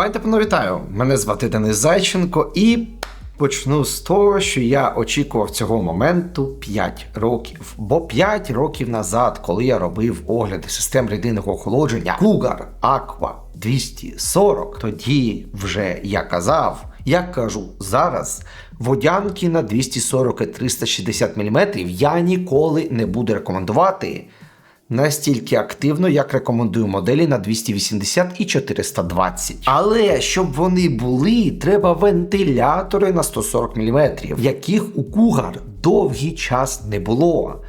Пані та панове, вітаю! Мене звати Денис Зайченко і почну з того, що я очікував цього моменту 5 років. Бо 5 років назад, коли я робив огляди систем рідинного охолодження Cougar Aqua 240, тоді вже я казав, як кажу зараз, водянки на 240 і 360 мм я ніколи не буду рекомендувати настільки активно, як рекомендую моделі на 280 і 420. Але щоб вони були, треба вентилятори на 140 мм, яких у Cougar довгий час не було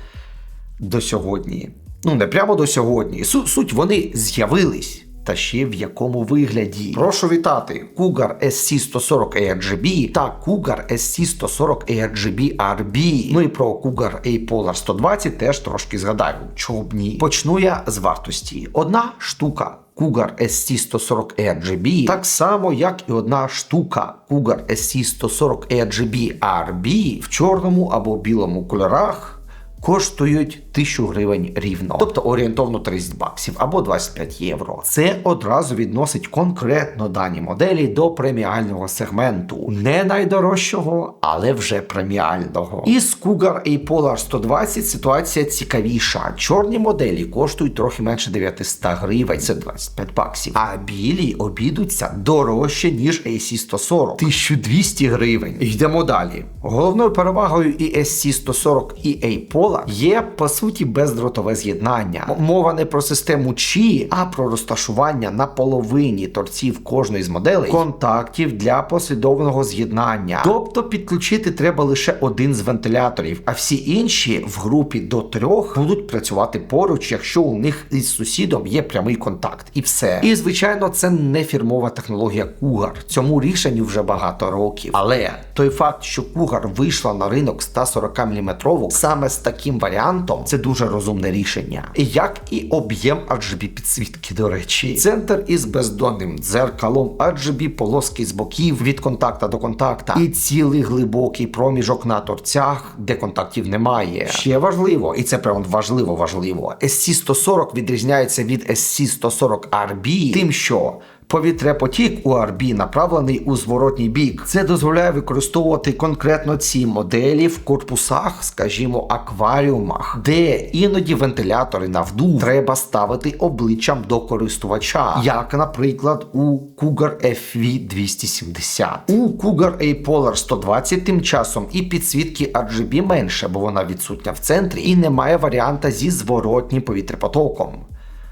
до сьогодні. Ну, не прямо до сьогодні. Су- суть вони з'явились. Та ще в якому вигляді. Прошу вітати Cougar SC140 ARGB та Cougar SC140 ARGB RB. Ну і про Cougar A-Polar 120 теж трошки згадаю. Чого б ні. Почну я з вартості. Одна штука Cougar SC140 ARGB, так само, як і одна штука Cougar SC140 ARGB RB в чорному або білому кольорах коштують 1000 гривень рівно, тобто орієнтовно 30 баксів або 25 євро. Це одразу відносить конкретно дані моделі до преміального сегменту, не найдорожчого, але вже преміального. Із Cougar A-Polar 120 ситуація цікавіша. Чорні моделі коштують трохи менше 900 гривень, це 25 баксів. А білі обідуться дорожче ніж AC140 1200 гривень. Йдемо далі. Головною перевагою і SC140 і A-Polar є по суті бездротове з'єднання. Мова не про систему Qi, а про розташування на половині торців кожної з моделей контактів для послідовного з'єднання. Тобто підключити треба лише один з вентиляторів, а всі інші в групі до трьох будуть працювати поруч, якщо у них із сусідом є прямий контакт. І все. І звичайно, це не фірмова технологія Cougar. Цьому рішенню вже багато років. Але той факт, що Cougar вийшла на ринок 140 мм саме з таким варіантом, це дуже розумне рішення. Як і об'єм RGB підсвітки, до речі, центр із бездонним дзеркалом, RGB полоски з боків від контакта до контакта, і цілий глибокий проміжок на торцях, де контактів немає. Ще важливо, і це прям важливо важливо. SC140 відрізняється від SC140 RB тим, що Повітряпотік у RB направлений у зворотній бік. Це дозволяє використовувати конкретно ці моделі в корпусах, скажімо, акваріумах, де іноді вентилятори на вдув треба ставити обличчям до користувача, як, наприклад, у Cougar FV270. У Cougar A-Polar 120 тим часом і підсвітки RGB менше, бо вона відсутня в центрі, і немає варіанта зі зворотнім повітряпотоком.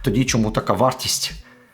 Тоді чому така вартість?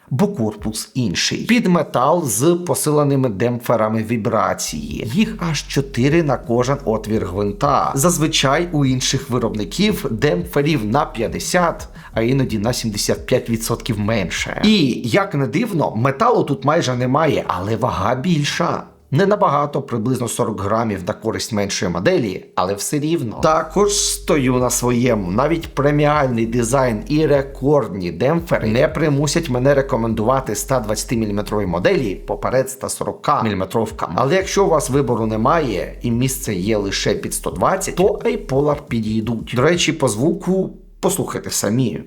Бо корпус інший. Під метал з посиленими демпферами вібрації. Їх аж 4 на кожен отвір гвинта. Зазвичай у інших виробників демпферів на 50, а іноді на 75% менше. І як не дивно, металу тут майже немає, але вага більша. Не набагато, приблизно 40 грамів на користь меншої моделі, але все рівно. Також стою на своєму. Навіть преміальний дизайн і рекордні демпфери не примусять мене рекомендувати 120 мм моделі поперед 140 мм. Але якщо у вас вибору немає і місце є лише під 120, то A-Polar підійдуть. До речі, по звуку послухайте самі.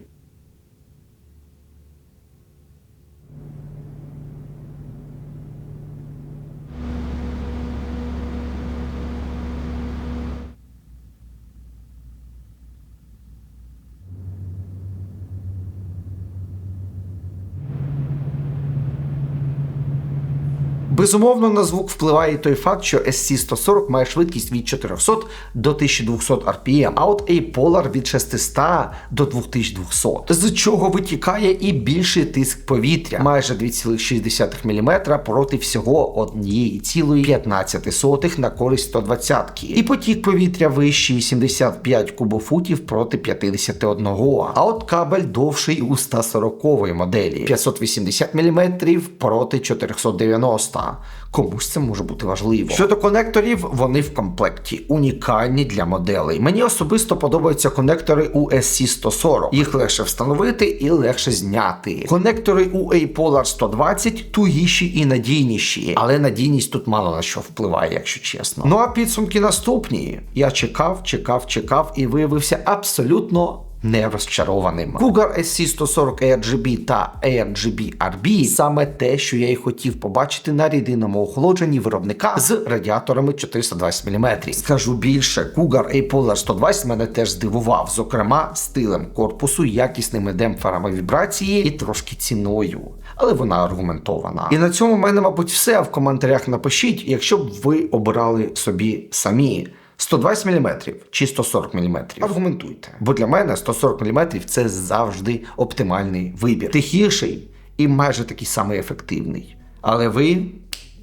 Безумовно, на звук впливає той факт, що SC140 має швидкість від 400 до 1200 RPM, а от A-Polar від 600 до 2200, з чого витікає і більший тиск повітря, майже 2,6 мм проти всього 1,15 на користь 120 І потік повітря вищий 75 кубофутів проти 51. А от кабель довший у 140 моделі 580 мм проти 490. Комусь це може бути важливо. Щодо конекторів, вони в комплекті унікальні для моделей. Мені особисто подобаються конектори у SC140. Їх легше встановити і легше зняти. Конектори у A-Polar 120 тугіші і надійніші, але надійність тут мало на що впливає, якщо чесно. Ну а підсумки наступні. Я чекав, чекав, чекав і виявився абсолютно не розчарованим. Cougar SC140 ARGB та ARGB RB саме те, що я й хотів побачити на рідинному охолодженні виробника з радіаторами 420 мм. Скажу більше, Cougar A-Polar 120 мене теж здивував, зокрема стилем корпусу, якісними демпферами вібрації і трошки ціною. Але вона аргументована. І на цьому в мене, мабуть, все. В коментарях напишіть, якщо б ви обирали собі самі. 120 мм чи 140 мм. Аргументуйте. Бо для мене 140 мм це завжди оптимальний вибір. Тихіший і майже такий самий ефективний. Але ви